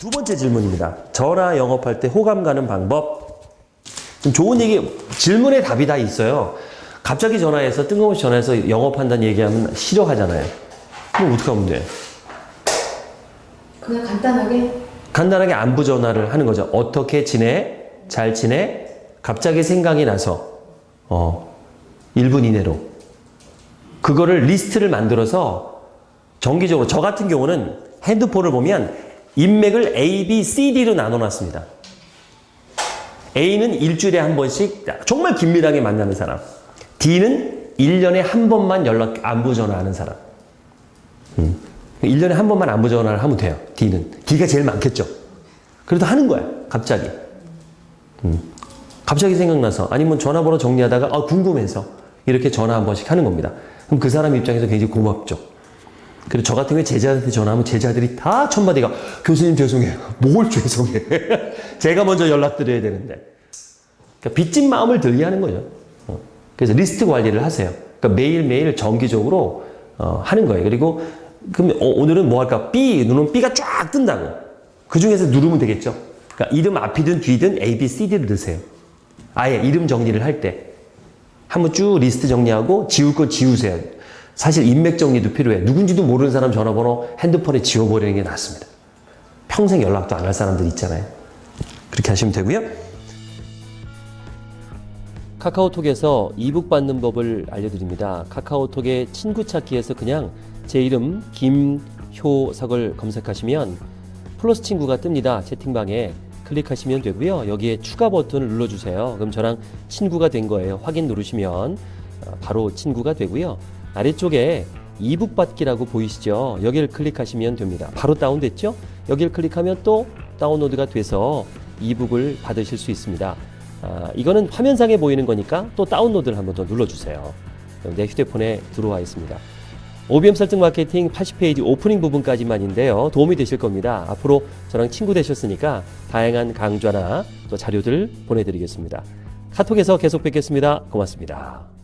두 번째 질문입니다. 전화 영업할 때 호감 가는 방법. 좀 좋은 얘기, 질문에 답이 다 있어요. 갑자기 전화해서 뜬금없이 전화해서 영업한다는 얘기하면 싫어하잖아요. 그럼 어떻게 하면 돼? 그냥 간단하게 간단하게 안부 전화를 하는 거죠. 어떻게 지내? 잘 지내? 갑자기 생각이 나서, 어, 1분 이내로. 그거를 리스트를 만들어서 정기적으로, 저 같은 경우는 핸드폰을 보면 인맥을 A, B, C, D로 나눠 놨습니다. A는 일주일에 한 번씩 정말 긴밀하게 만나는 사람. D는 1년에 한 번만 연락, 안부 전화하는 사람. 1년에 한 번만 안부 전화를 하면 돼요. D는. D가 제일 많겠죠. 그래도 하는 거야. 갑자기. 음. 갑자기 생각나서 아니면 전화번호 정리하다가 아, 궁금해서 이렇게 전화 한 번씩 하는 겁니다. 그럼 그 사람 입장에서 굉장히 고맙죠. 그리고 저 같은 경우에 제자한테 전화하면 제자들이 다 첫마디가 교수님 죄송해요. 뭘 죄송해. 제가 먼저 연락드려야 되는데. 그러니까 빚진 마음을 들게 하는 거죠. 어. 그래서 리스트 관리를 하세요. 그러니까 매일매일 정기적으로 어, 하는 거예요. 그리고 그럼 어, 오늘은 뭐 할까? B 누르면 B가 쫙 뜬다고. 그 중에서 누르면 되겠죠. 그러니까 이름 앞이든 뒤든 A, B, C, D를 넣으세요. 아예 이름 정리를 할 때. 한번 쭉 리스트 정리하고 지울 거 지우세요. 사실 인맥 정리도 필요해. 누군지도 모르는 사람 전화번호 핸드폰에 지워버리는 게 낫습니다. 평생 연락도 안 할 사람들 있잖아요. 그렇게 하시면 되고요. 카카오톡에서 이북 받는 법을 알려드립니다. 카카오톡의 친구 찾기에서 그냥 제 이름 김효석을 검색하시면 플러스 친구가 뜹니다. 채팅방에 클릭하시면 되고요. 여기에 추가 버튼을 눌러주세요. 그럼 저랑 친구가 된 거예요. 확인 누르시면 어, 바로 친구가 되고요. 아래쪽에 이북 받기라고 보이시죠? 여기를 클릭하시면 됩니다. 바로 다운됐죠? 여기를 클릭하면 또 다운로드가 돼서 이북을 받으실 수 있습니다. 아, 이거는 화면상에 보이는 거니까 또 다운로드를 한 번 더 눌러주세요. 내 휴대폰에 들어와 있습니다. OBM 설정 마케팅 80페이지 오프닝 부분까지만인데요. 도움이 되실 겁니다. 앞으로 저랑 친구 되셨으니까 다양한 강좌나 또 자료들 보내드리겠습니다. 카톡에서 계속 뵙겠습니다. 고맙습니다.